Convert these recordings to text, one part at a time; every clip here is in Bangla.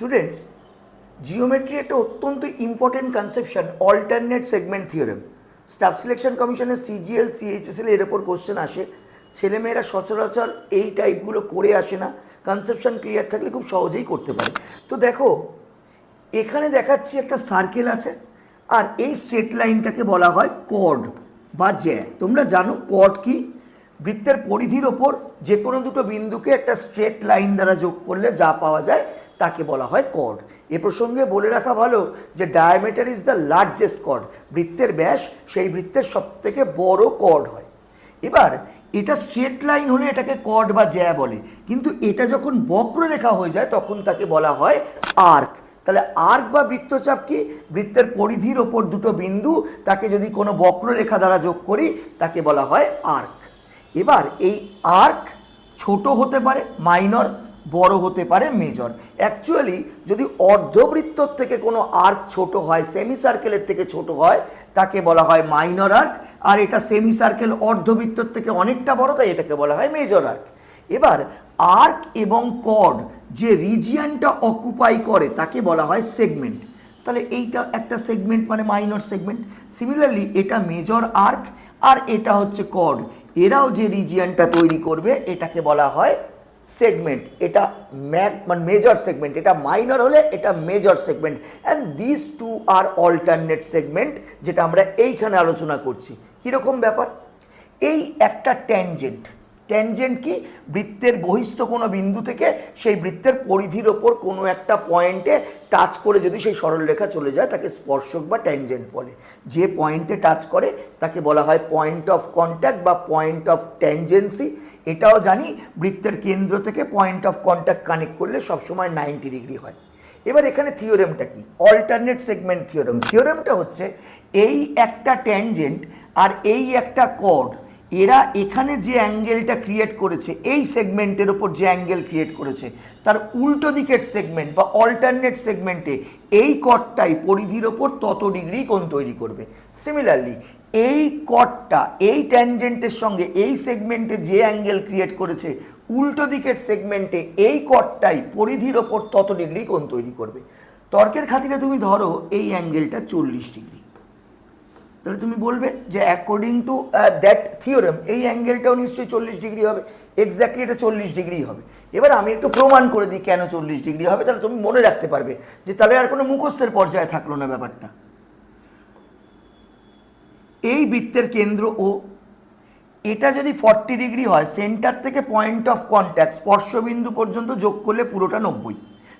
স্টুডেন্টস জিওমেট্রি একটা অত্যন্ত important conception alternate segment theorem staff selection কমিশনের সিজিএল সিএইচএসএল এর ওপর কোশ্চেন আসে। ছেলেমেয়েরা সচরাচর এই টাইপগুলো করে আসে না। কনসেপশন ক্লিয়ার থাকলে খুব সহজেই করতে পারে। তো দেখো, এখানে দেখাচ্ছি একটা সার্কেল আছে, আর এই স্ট্রেট লাইনটাকে বলা হয় কর্ড বা জ্যা তোমরা জানো কর্ড কি? বৃত্তের পরিধির ওপর যে কোনো দুটো বিন্দুকে একটা স্ট্রেট লাইন দ্বারা যোগ করলে যা পাওয়া যায় তাকে বলা হয় কর্ড। এ প্রসঙ্গে বলে রাখা ভালো যে diameter is the largest chord বৃত্তের ব্যাস সেই বৃত্তের সবথেকে বড় কর্ড হয়। এবার এটা স্ট্রেট লাইন হলে এটাকে কর্ড বা জ্যা বলে, কিন্তু এটা যখন বক্ররেখা হয়ে যায় তখন তাকে বলা হয় আর্ক তাহলে আর্ক বা বৃত্তচাপ কি? বৃত্তের পরিধির ওপর দুটো বিন্দু, তাকে যদি কোনো বক্ররেখা দ্বারা যোগ করি, তাকে বলা হয় আর্ক এবার এই আর্ক ছোট হতে পারে মাইনর বড় হতে পারে মেজর অ্যাকচুয়ালি যদি অর্ধবৃত্তর থেকে কোনো আর্ক ছোট হয় সেমি সার্কেলের থেকে ছোট হয়, তাকে বলা হয় মাইনর আর্ক আর এটা সেমি সার্কেল অর্ধবৃত্তর থেকে অনেকটা বড়, তাই এটাকে বলা হয় মেজর আর্ক এবার আর্ক এবং কর্ড যে রিজিয়ানটা অকুপাই করে, তাকে বলা হয় সেগমেন্ট তাহলে এইটা একটা সেগমেন্ট মানে মাইনর সেগমেন্ট সিমিলারলি এটা মেজর আর্ক আর এটা হচ্ছে কর্ড এরাও যে রিজিয়ানটা তৈরি করবে, এটাকে বলা হয় সেগমেন্ট এটা মানে মেজর সেগমেন্ট এটা মাইনর হলে এটা major segment and this two R alternate segment যেটা আমরা এইখানে আলোচনা করছি। কীরকম ব্যাপার? এই একটা ট্যানজেন্ট ট্যানজেন্ট কি? বৃত্তের বহিস্থ কোনো বিন্দু থেকে সেই বৃত্তের পরিধির ওপর কোনো একটা পয়েন্টে টাচ করে যদি সেই সরলরেখা চলে যায়, তাকে স্পর্শক বা ট্যানজেন্ট বলে। যে পয়েন্টে টাচ করে, তাকে বলা হয় পয়েন্ট অফ কন্ট্যাক্ট বা পয়েন্ট অফ ট্যানজেন্সি এটাও জানি, বৃত্তের কেন্দ্র থেকে পয়েন্ট অফ কন্ট্যাক্ট কানেক্ট করলে সবসময় নাইনটি ডিগ্রি হয়। এবার এখানে থিওরেমটা কি? অল্টারনেট সেগমেন্ট থিওরেম থিওরেমটা হচ্ছে, এই একটা ট্যানজেন্ট আর এই একটা কর্ড এরা এখানে যে অ্যাঙ্গেলটা ক্রিয়েট করেছে, এই সেগমেন্টের ওপর যে অ্যাঙ্গেল ক্রিয়েট করেছে, তার উল্টো দিকের সেগমেন্ট বা অল্টারনেট সেগমেন্টে এই কটটাই পরিধির ওপর তত ডিগ্রি কোণ তৈরি করবে। সিমিলারলি এই কটটা এই ট্যানজেন্টের সঙ্গে এই সেগমেন্টে যে অ্যাঙ্গেল ক্রিয়েট করেছে, উল্টো দিকের সেগমেন্টে এই কটটাই পরিধির ওপর তত ডিগ্রি কোণ তৈরি করবে। তর্কের খাতিরে তুমি ধরো, এই অ্যাঙ্গেলটা চল্লিশ ডিগ্রি তাহলে তুমি বলবে যে অ্যাকর্ডিং টু দ্যাট থিওরেম এই অ্যাঙ্গেলটাও নিশ্চয়ই চল্লিশ ডিগ্রি হবে। এক্স্যাক্টলি এটা চল্লিশ ডিগ্রি হবে। এবার আমি একটু প্রমাণ করে দিই কেন চল্লিশ ডিগ্রি হবে, তাহলে তুমি মনে রাখতে পারবে যে তাহলে আর কোনো মুখস্থের পর্যায়ে থাকল না ব্যাপারটা। এই বৃত্তের কেন্দ্র ও, এটা যদি ফর্টি ডিগ্রি হয় সেন্টার থেকে পয়েন্ট অফ কন্ট্যাক্ট স্পর্শবিন্দু পর্যন্ত যোগ করলে পুরোটা নব্বই।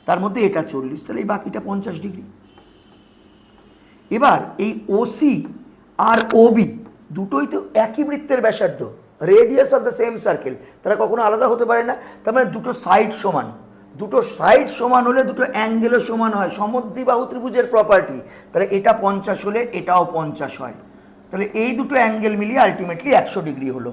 তার মধ্যে এটা চল্লিশ, তাহলে এই বাকিটা পঞ্চাশ ডিগ্রি। এবার এই ওসি আর ওবি দুটোই তো একই বৃত্তের ব্যাসার্ধ radius of the same circle তারা কখনো আলাদা হতে পারে না, তার মানে দুটো সাইড সমান। দুটো সাইড সমান হলে দুটো অ্যাঙ্গেলও সমান হয়, সমদ্বিবাহু ত্রিভুজের প্রপার্টি তাহলে এটা পঞ্চাশ হলে এটাও পঞ্চাশ হয়। তাহলে এই দুটো অ্যাঙ্গেল মিলিয়ে আলটিমেটলি একশো ডিগ্রি হলো।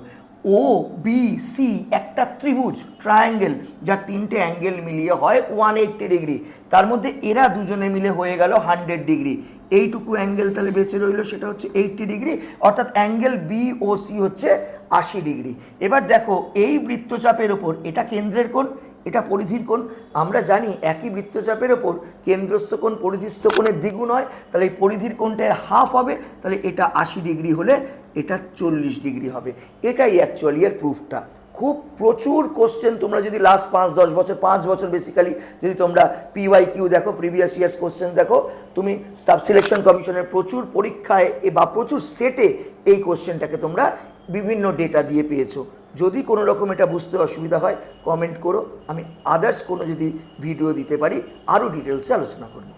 ও বি সি একটা ত্রিভুজ ট্রায়াঙ্গেল যার তিনটে অ্যাঙ্গেল মিলিয়ে হয় ওয়ান এইট্টি ডিগ্রি তার মধ্যে এরা দুজনে মিলে হয়ে গেল হান্ড্রেড ডিগ্রি এইটুকু অ্যাঙ্গেল তাহলে বেঁচে রইল, সেটা হচ্ছে এইট্টি ডিগ্রি অর্থাৎ অ্যাঙ্গেল বি ও সি হচ্ছে আশি ডিগ্রি এবার দেখো, এই বৃত্তচাপের ওপর, এটা কেন্দ্রের কোণ, এটা পরিধির কোণ, আমরা জানি একই বৃত্তচাপের ওপর কেন্দ্রস্থ কোণ, পরিধিস্থ কোণের দ্বিগুণ হয়, তাহলে এই পরিধির কোণটার হাফ হবে, তাহলে এটা আশি ডিগ্রি হলে এটা চল্লিশ ডিগ্রি হবে। এটাই অ্যাকচুয়ালি এর প্রুফটা খুব প্রচুর কোশ্চেন তোমরা যদি লাস্ট পাঁচ, দশ বছর, পাঁচ বছর বেসিক্যালি যদি তোমরা পিওয়াই কিউ দেখো প্রিভিয়াস ইয়ার্স কোশ্চেন দেখো, তুমি স্টাফ সিলেকশন কমিশনের প্রচুর পরীক্ষায় বা প্রচুর সেটে এই কোশ্চেনটাকে তোমরা বিভিন্ন ডেটা দিয়ে পেয়েছ। যদি কোনো রকম এটা বুঝতে অসুবিধা হয় কমেন্ট করো। আমি আদার্স কোনো যদি ভিডিও দিতে পারি, আরও ডিটেলসে আলোচনা করব।